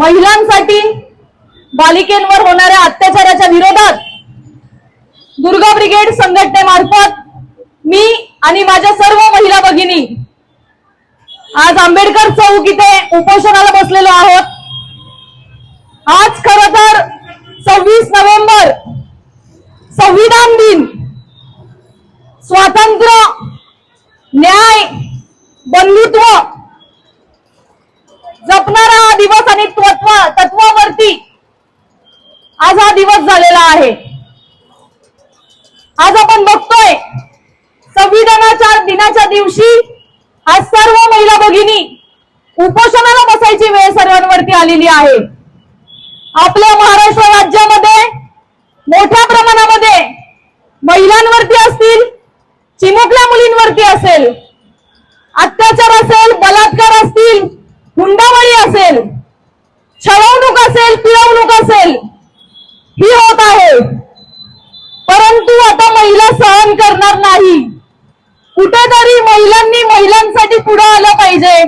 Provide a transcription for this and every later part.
महिलांसाठी बालिकेंवर होणाऱ्या अत्याचाराच्या विरोधात दुर्गा ब्रिगेड संघटनेमार्फत मी आणि माझ्या सर्व महिला भगिनी आज आंबेडकर चौक इथे उपोषणाला बसलेलो आहोत. आज खर तर सव्वीस नोव्हेंबर संविधान दिन स्वातंत्र्य न्याय बंधुत्व जपणारा हा दिवस आणि तत्व तत्वावरती आज हा दिवस झालेला आहे. आज आपण बघतोय संविधानाच्या दिनाच्या दिवशी आज सर्व महिला भगिनी उपोषणाला बसायची वेळ सर्वांवरती आलेली आहे. आपल्या महाराष्ट्र राज्यामध्ये मोठ्या प्रमाणामध्ये महिलांवरती असतील चिमुकल्या मुलींवरती असेल अत्याचार असेल बलात्कार असतील हुंडाबळी असेल छळवणूक असेल पिळवणूक असेल ही होत आहे. परंतु आता महिला सहन करणार नाही. कुठेतरी महिलांनी महिलांसाठी पुढे आलं पाहिजे.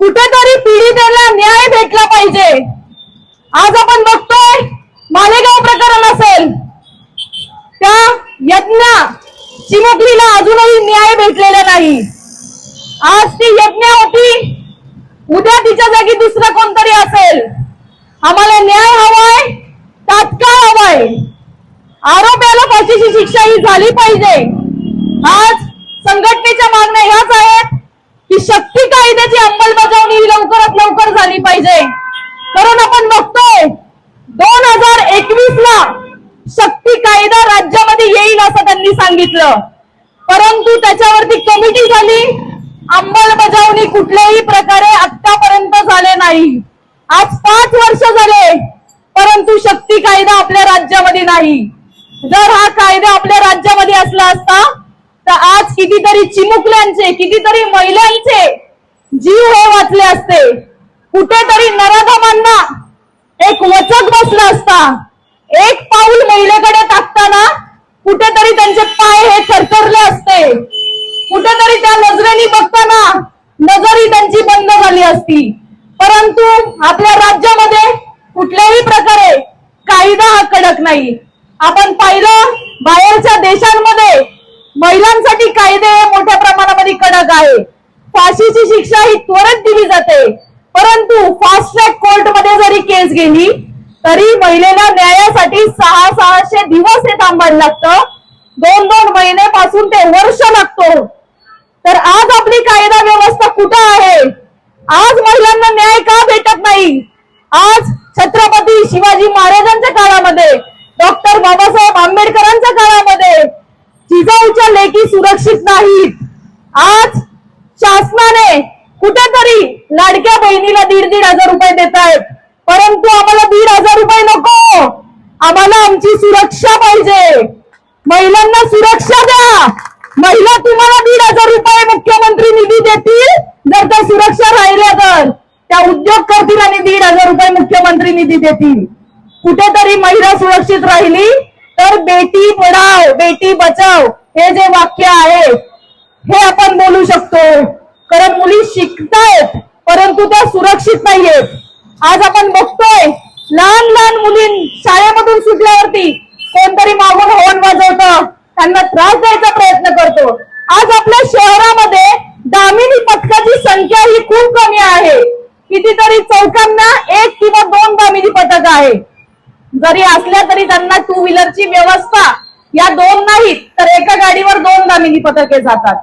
कुठेतरी पीडितेला न्याय भेटला पाहिजे. आज आपण बघतोय मालेगाव प्रकरण असेल. त्या यज्ञा चिमुकलीला अजूनही न्याय भेटलेला नाही. आज ती यज्ञा होती शिक्षा ही झाली पाहिजे. आज संघटनेच्या मागण्या ह्याच आहेत की शक्ती कायद्याची अंमलबजावणी ही लवकरात लवकर झाली पाहिजे. कारण आपण बघतोय दोन हजार एकवीस ला शक्ती कायदा राज्यामध्ये येईल असं त्यांनी सांगितलं. परंतु त्याच्यावरती कमिटी झाली. अंमलबजावणी कुठल्याही प्रकारे आतापर्यंत झाले नाही. आज पाच वर्ष झाले परंतु शक्ती कायदा आपल्या राज्यामध्ये नाही. जर हा कायदा आपल्या राज्यामध्ये असला असता तर आज कितीतरी चिमुकल्यांचे कितीतरी महिलांचे जीव हे वाचले असते. कुठेतरी नराधमांना एक वचक बसला असता. एक पाऊल महिलेकडे टाकताना कुठेतरी त्यांचे पाय हे थरथरले असते. कुठेतरी त्या नजरेने बघताना नजरही त्यांची बंद झाली असती. परंतु आपल्या राज्यामध्ये कुठल्याही प्रकारे कायदा हा कडक नाही. आपण पाहिलं बाहेरच्या देशांमध्ये महिलांसाठी कायदे मोठ्या प्रमाणामध्ये कडक आहे. फाशीची शिक्षा ही त्वरित दिली जाते. परंतु फास्ट ट्रॅक कोर्टमध्ये जरी केस गेली तरी महिलेला न्यायासाठी सहा सहाशे दिवस हे थांबायला लागतं. दोन दोन महिन्यापासून ते वर्ष लागतो. तर आज आपली कायदा व्यवस्था कुठं आहे? आज महिलांना न्याय का भेटत नाही? आज छत्रपती शिवाजी महाराजांच्या काळामध्ये डॉक्टर बाबासाहेब आंबेडकरांच्या काळामध्ये जिजाऊच्या लेखी सुरक्षित नाहीत. आज शासनाने कुठेतरी लाडक्या बहिणीला दीड दीड हजार रुपये देत आहेत परंतु आम्हाला दीड हजार रुपये नको. आम्हाला आमची सुरक्षा पाहिजे. महिलांना सुरक्षा द्या. महिला तुम्हाला दीड हजार रुपये मुख्यमंत्री निधी देतील जर त्या सुरक्षा राहिल्या तर. त्या उद्योग करतील आणि दीड हजार रुपये मुख्यमंत्री निधी देतील. कुठेतरी महिला सुरक्षित राहिली तर बेटी पढाव बेटी बचाव हे जे वाक्य आहे हे आपण बोलू शकतो. कारण मुली शिकतायत परंतु त्या सुरक्षित नाहीयेत. आज आपण बघतोय लहान लहान मुली शाळेमधून सुटल्यावरती कोणतरी मागून हॉर्न वाजवतं. त्यांना त्रास द्यायचा प्रयत्न करतो. आज आपल्या शहरामध्ये दामिनी पथकाची संख्या ही खूप कमी आहे. कितीतरी चौकांना एक किंवा दोन दामिनी पथक आहे जरी असल्या तरी त्यांना टू व्हीलरची व्यवस्था या दोन नाहीत तर एका गाडीवर दोन दामिनी पथके जातात.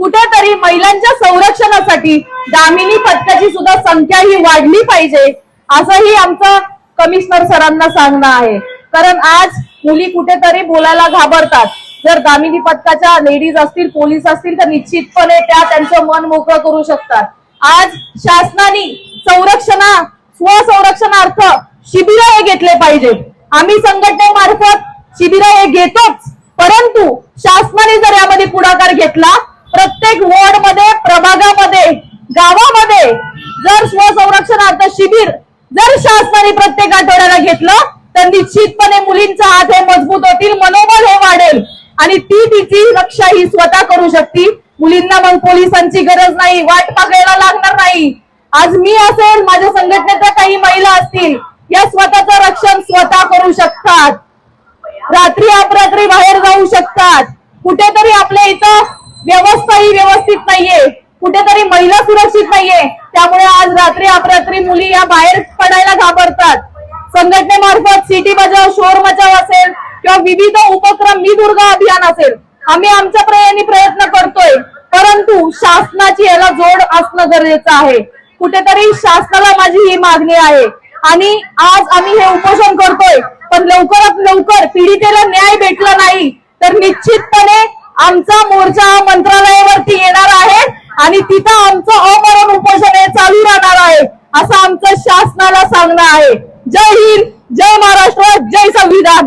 कुठेतरी महिलांच्या संरक्षणासाठी दामिनी पथकाची सुद्धा संख्या ही वाढली पाहिजे असंही आमचं कमिशनर सरांना सांगणं आहे. कारण आज मुली कुठेतरी बोलायला घाबरतात. जर दामिनी पथकाच्या लेडीज असतील पोलीस असतील तर निश्चितपणे त्या त्यांचं मन मोकळं करू शकतात. आज शासनाने संरक्षणा स्वसंरक्षणार्थ शिबिर हे घेतले पाहिजेत आम्ही संघटनेमार्फत शिबिर हे घेतोच. परंतु शासनाने जर यामध्ये पुढाकार घेतला प्रत्येक वॉर्डमध्ये प्रभागामध्ये गावामध्ये जर स्वसंरक्षणार्थ शिबिर जर शासनाने प्रत्येक आठवड्याला घेतलं तर निश्चितपणे मुलींचा हात हे मजबूत होतील मनोबल हे वाढेल. आणि ती तिची रक्षा ही स्वतः करू शकते मुलींना मग पोलिसांची गरज नाही वाट पाकायला लागणार नाही. आज मी असेल माझ्या संघटनेच्या काही महिला असतील या स्वतःचं रक्षण स्वतः करू शकतात. रात्री अपरात्री बाहेर जाऊ शकतात. कुठेतरी आपल्या इथं व्यवस्था ही व्यवस्थित नाहीये. कुठेतरी महिला सुरक्षित नाहीये. त्यामुळे आज रात्री अपरात्री मुली या बाहेर पडायला घाबरतात. संघटनेमार्फत सिटी बजाव शोर मचाव असेल किंवा विविध उपक्रम मी दुर्गा अभियान असेल आम्ही आमच्या प्रयाने प्रयत्न करतोय. परंतु शासनाची याला जोड असणं गरजेचं आहे. कुठेतरी शासनाला माझी ही मागणी आहे. आणि आज आम्ही हे उपोषण करतोय पण लवकरात लवकर पीडितेला न्याय भेटला नाही तर निश्चितपणे आमचा मोर्चा मंत्रालयावरती येणार आहे आणि तिथं आमचं अमरण उपोषण हे चालू राहणार आहे असं आमचं शासनाला सांगणं आहे. जय हिंद जय महाराष्ट्र जय संविधान.